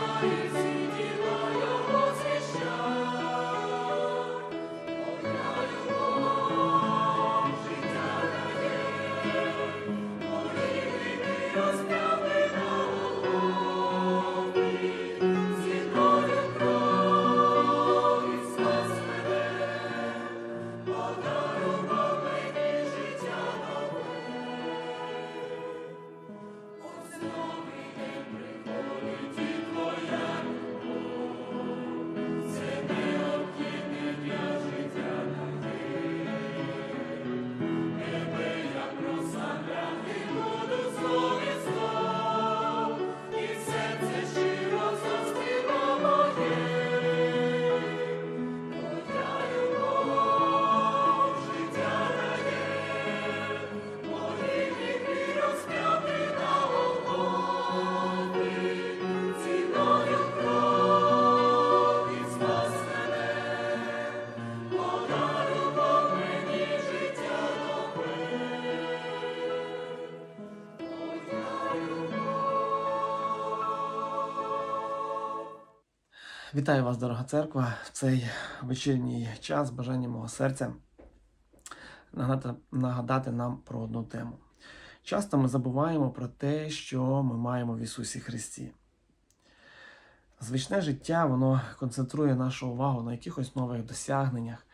Lord. Вітаю вас, дорога церква, в цей вечірній час бажання мого серця нагадати, нам про одну тему. Часто ми забуваємо про те, що ми маємо в Ісусі Христі. Звичне життя воно концентрує нашу увагу на якихось нових досягненнях.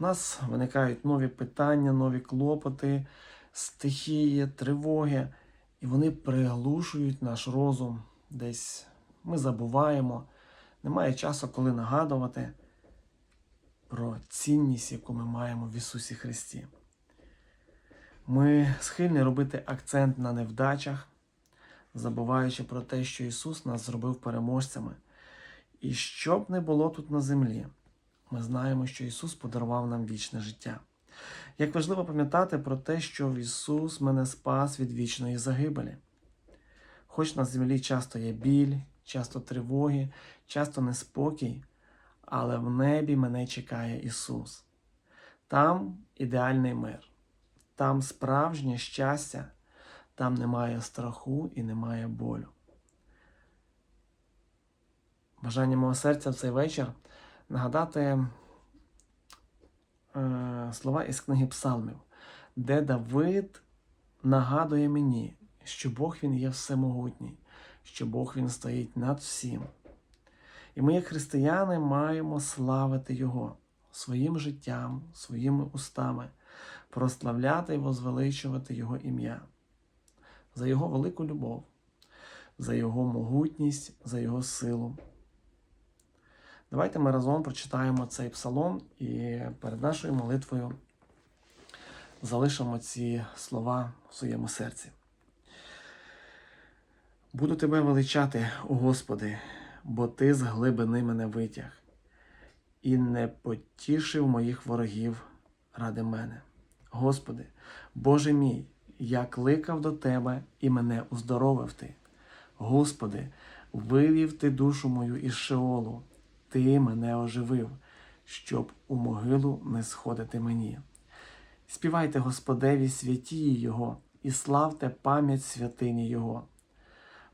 У нас виникають нові питання, нові клопоти, стихії, тривоги, і вони приглушують наш розум. Десь ми забуваємо. Немає часу, коли нагадувати про цінність, яку ми маємо в Ісусі Христі. Ми схильні робити акцент на невдачах, забуваючи про те, що Ісус нас зробив переможцями. І що б не було тут на землі, ми знаємо, що Ісус подарував нам вічне життя. Як важливо пам'ятати про те, що Ісус мене спас від вічної загибелі. Хоч на землі часто є біль, часто тривоги, часто неспокій, але в небі мене чекає Ісус. Там ідеальний мир, там справжнє щастя, там немає страху і немає болю. Бажання мого серця в цей вечір нагадати е, слова із книги Псалмів, де Давид нагадує мені, що Бог Він є всемогутній, що Бог Він стоїть над всім. І ми, як християни, маємо славити Його своїм життям, своїми устами, прославляти і возвеличувати Його ім'я, за Його велику любов, за Його могутність, за Його силу. Давайте ми разом прочитаємо цей псалом і перед нашою молитвою залишимо ці слова в своєму серці. Буду тебе величати, о Господи, бо Ти з глибини мене витяг, і не потішив моїх ворогів ради мене. Господи, Боже мій, я кликав до Тебе і мене уздоровив Ти. Господи, вивів Ти душу мою із Шеолу, Ти мене оживив, щоб у могилу не сходити мені. Співайте Господеві святії Його і славте пам'ять святині Його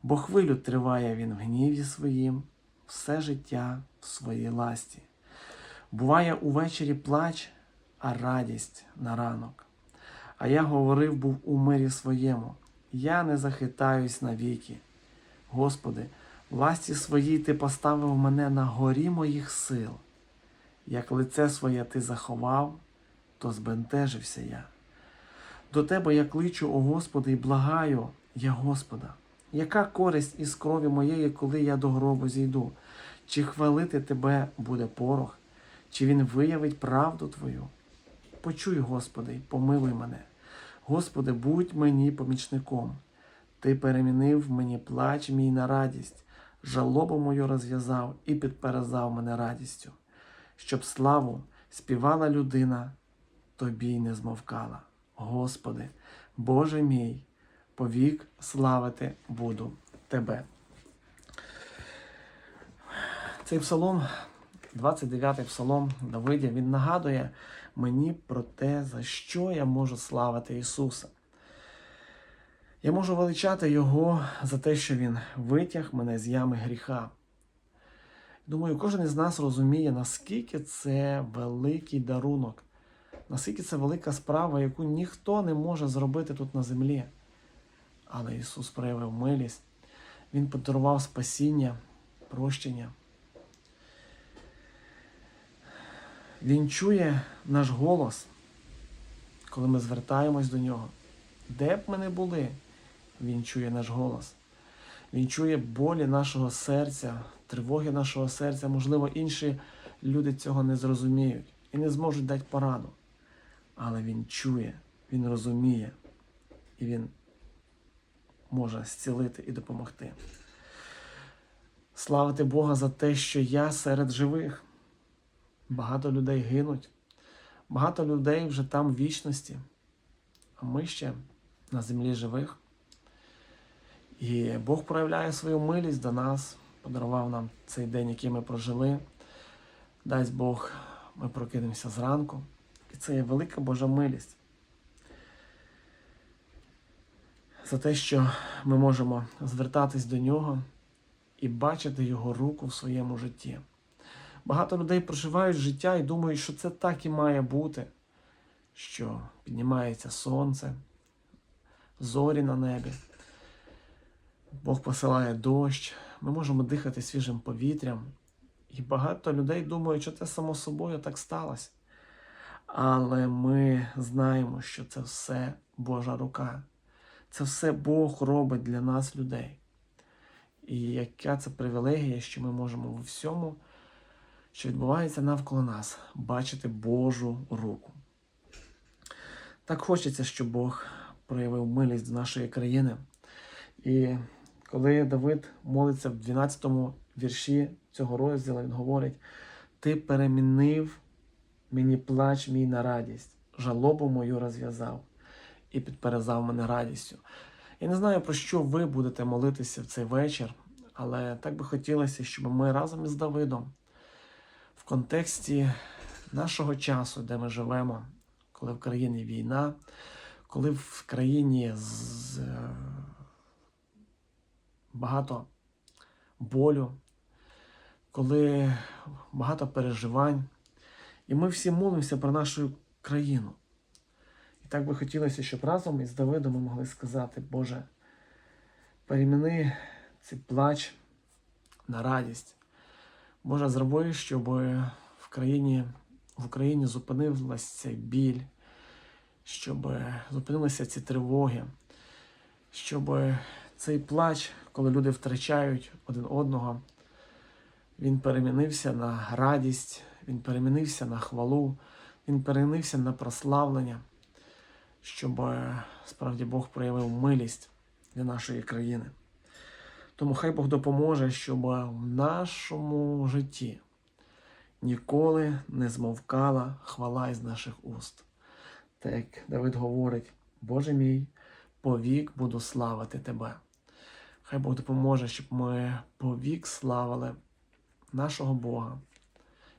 бо хвилю триває він в гніві своїм, все життя в своїй ласті. Буває увечері плач, а радість на ранок. А я говорив був у мирі своєму, я не захитаюсь навіки. Господи, власті своїй ти поставив мене на горі моїх сил. Як лице своє ти заховав, то збентежився я. До тебе я кличу, о Господи, і благаю я Господа. Яка користь із крові моєї, коли я до гробу зійду? Чи хвалити тебе буде порох, чи він виявить правду Твою? Почуй, Господи, помилуй мене. Господи, будь мені помічником. Ти перемінив мені плач мій на радість, жалобу мою розв'язав і підперезав мене радістю, щоб славу співала людина, тобі й не змовкала. Господи, Боже мій повік славити буду тебе. Цей псалом, 29-й псалом Давидя, він нагадує мені про те, за що я можу славити Ісуса. Я можу величати Його за те, що Він витяг мене з ями гріха, Думаю, кожен із нас розуміє, наскільки це великий дарунок, наскільки це велика справа, яку ніхто не може зробити тут на землі. Але Ісус проявив милість, Він подарував спасіння, прощення. Він чує наш голос, коли ми звертаємось до нього. Де б ми не були, Він чує наш голос. Він чує болі нашого серця, тривоги нашого серця. Можливо, інші люди цього не зрозуміють і не зможуть дати пораду. Але Він чує, Він розуміє і Він може зцілити і допомогти. Славити Бога за те, що я серед живих. Багато людей гинуть, багато людей вже там в вічності, а ми ще на землі живих. І Бог проявляє свою милість до нас, подарував нам цей день, який ми прожили. Дасть Бог, ми прокинемося зранку. І це є велика Божа милість. За те, що ми можемо звертатись до нього і бачити Його руку в своєму житті. Багато людей проживають життя і думають, що це так і має бути, що піднімається сонце, зорі на небі, Бог посилає дощ, ми можемо дихати свіжим повітрям. І багато людей думають, що це само собою так сталося. Але ми знаємо, що це все Божа рука. Це все Бог робить для нас, людей. І яка це привілегія, що ми можемо у всьому, що відбувається навколо нас, бачити Божу руку. Так хочеться, щоб Бог проявив милість до нашої країни. І коли Давид молиться в 12-му вірші цього розділу, він говорить: Ти перемінив мені плач мій на радість, жалобу мою розв'язав і підперезав мене радістю. Я не знаю, про що ви будете молитися в цей вечір, але так би хотілося, щоб ми разом із Давидом в контексті нашого часу, де ми живемо, коли в країні війна, коли в країні з... багато болю, коли багато переживань, і ми всі молимося про нашу країну. Так би хотілося, щоб разом із Давидом ми могли сказати, Боже, переміни цей плач на радість. Боже, зроби, щоб в країні, в Україні зупинилася біль, щоб зупинилися ці тривоги, щоб цей плач, коли люди втрачають один одного, він перемінився на радість, він перемінився на хвалу, він перемінився на прославлення, щоб е, справді Бог проявив милість для нашої країни. Тому хай Бог допоможе, щоб в нашому житті ніколи не змовкала хвала із наших уст. Так як Давид говорить, Боже мій, повік буду славити Тебе. Хай Бог допоможе, щоб ми повік славили нашого Бога,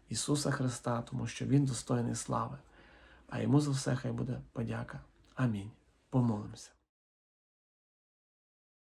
Ісуса Христа, тому що Він достойний слави, а йому за все хай буде подяка. Амінь. Помолимося.